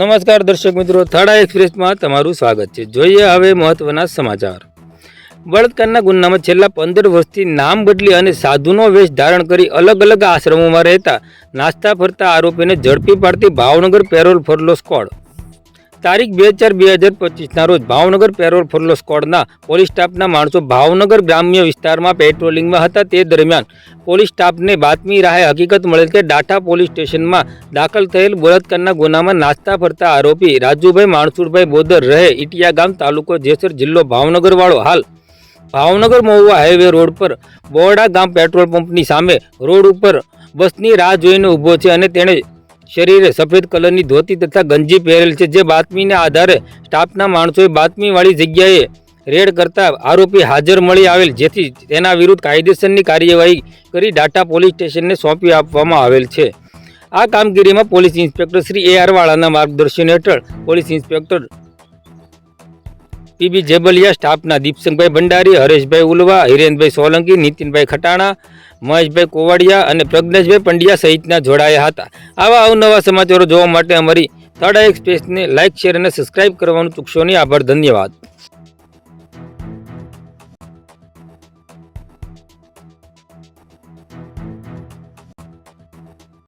નમસ્કાર દર્શક મિત્રો થાળા એક્સપ્રેસમાં તમારું સ્વાગત છે. જોઈએ હવે મહત્વના સમાચાર. બળાત્કારના ગુનામાં છેલ્લા પંદર વર્ષથી નામ બદલી અને સાધુનો વેશ ધારણ કરી અલગ અલગ આશ્રમોમાં રહેતા, નાસ્તા ફરતા આરોપીને ઝડપી પાડતી ભાવનગર પેરોલ ફરલો સ્કોડ. તારીખ બે ચાર બે હજાર પચીસના રોજ ભાવનગર પેરોલ ફોરલો સ્કોડના પોલીસ સ્ટાફના માણસો ભાવનગર ગ્રામ્ય વિસ્તારમાં પેટ્રોલિંગમાં હતા. તે દરમિયાન પોલીસ સ્ટાફને બાતમી રાહે હકીકત મળેલ કે ડાઠા પોલીસ સ્ટેશનમાં દાખલ થયેલ બળાત્કારના ગુનામાં નાસ્તા ફરતા આરોપી રાજુભાઈ માણસુરભાઈ બોદર રહે ઇટિયા ગામ તાલુકો જેસર જિલ્લો ભાવનગરવાળો. હાલ ભાવનગર મહુવા હાઈવે રોડ પર બોરડા ગામ પેટ્રોલ પંપની સામે રોડ ઉપર બસની રાહ જોઈને ઊભો છે અને તેણે શરીરે સફેદ કલરની ધોતી તથા ગંજી પહેરેલ છે, જે બાતમીના આધારે સ્ટાફના માણસોએ બાતમીવાળી જગ્યાએ રેડ કરતા આરોપી હાજર મળી આવેલ, જેથી તેના વિરુદ્ધ કાયદેસરની કાર્યવાહી કરી ડાટા પોલીસ સ્ટેશનને સોંપી આપવામાં આવેલ છે. આ કામગીરીમાં police inspector Shri A R વાળાના માર્ગદર્શન હેઠળ પોલીસ ઇન્સ્પેક્ટર પીબી જેબલિયા, સ્ટાફના દીપસિંહભાઈ ભંડારી, હરેશભાઈ ઉલવા, હિરેનભાઈ સોલંકી, નીતિનભાઈ ખટાણા, મહેશભાઈ કોવાડિયા અને પ્રજ્ઞેશભાઈ પંડ્યા સહિતના જોડાયા હતા. આવા અવનવા સમાચારો જોવા માટે અમારી થર્ડ એક્સપ્રેસને લાઇક શેર અને સબસ્ક્રાઇબ કરવાનું ચૂકશો નહીં. આભાર, ધન્યવાદ.